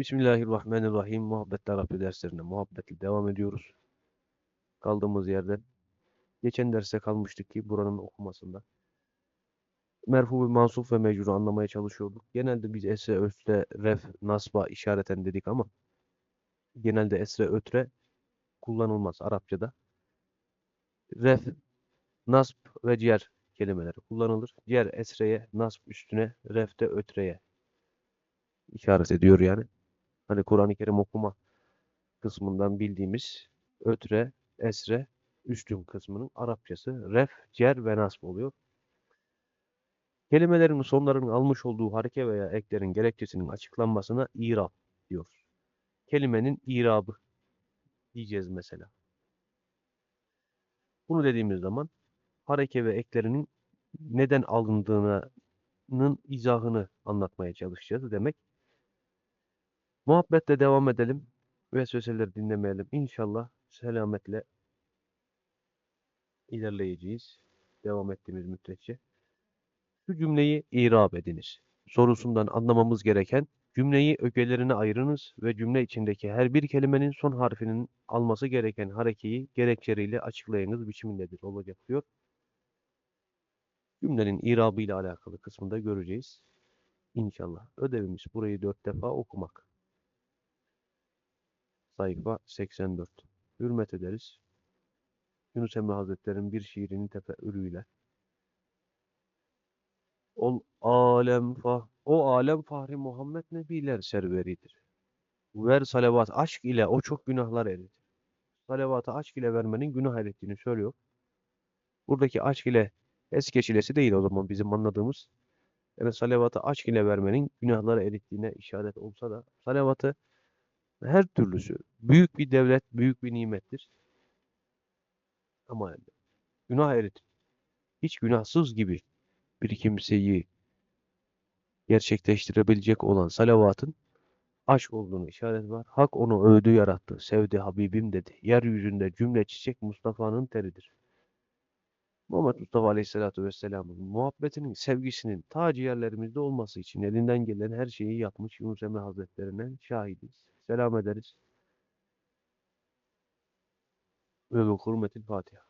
Bismillahirrahmanirrahim. Muhabbetle Rabbi derslerine muhabbetle devam ediyoruz. Kaldığımız yerden. Geçen derste kalmıştık ki buranın okumasında. Merfu ve mansuf ve mecruru anlamaya çalışıyorduk. Genelde biz esre, ötre, ref, nasba işareten dedik ama genelde esre, ötre kullanılmaz Arapçada. Ref, nasb ve ciğer kelimeleri kullanılır. Ciğer esreye, nasb üstüne, ref de ötreye işaret ediyor yani. Hani Kur'an-ı Kerim okuma kısmından bildiğimiz ötre, esre, üstün kısmının Arapçası ref, cer ve nasb oluyor. Kelimelerin sonlarının almış olduğu hareke veya eklerin gerekçesinin açıklanmasına irab diyoruz. Kelimenin irabı diyeceğiz mesela. Bunu dediğimiz zaman hareke ve eklerinin neden alındığının izahını anlatmaya çalışacağız demek. Muhabbetle devam edelim. Vesveseleri dinlemeyelim. İnşallah selametle ilerleyeceğiz. Devam ettiğimiz müddetçe. Şu cümleyi irab ediniz. Sorusundan anlamamız gereken cümleyi ögelerine ayırınız ve cümle içindeki her bir kelimenin son harfinin alması gereken harekeyi gerekçeleriyle açıklayınız biçimindedir olacak diyor. Cümlenin irabı ile alakalı kısmında göreceğiz. İnşallah. Ödevimiz burayı dört defa okumak. Sayfa 84. Hürmet ederiz. Yunus Emre Hazretleri'nin bir şiirinin tefeülüyle. Ol alem fah o alem fahri Muhammed Nebiler serveridir. Ver salavat aşk ile o çok günahlar eritir. Salavatı aşk ile vermenin günah erittiğini söylüyor. Buradaki aşk ile es geçilesi değil o zaman bizim anladığımız. Yani salavatı aşk ile vermenin günahları erittiğine işaret olsa da salavatı her türlüsü büyük bir devlet, büyük bir nimettir. Ama günah eritir. Hiç günahsız gibi bir kimseyi gerçekleştirebilecek olan salavatın aşk olduğunu işaret var. Hak onu övdü yarattı, sevdi Habibim dedi. Yeryüzünde cümle çiçek Mustafa'nın teridir. Muhammed Mustafa Aleyhisselatü Vesselam'ın muhabbetinin, sevgisinin ta ciğerlerimizde olması için elinden gelen her şeyi yapmış Yunus Emre Hazretlerine şahidiz. Selam ederiz. Ve bu hürmetil Fatiha.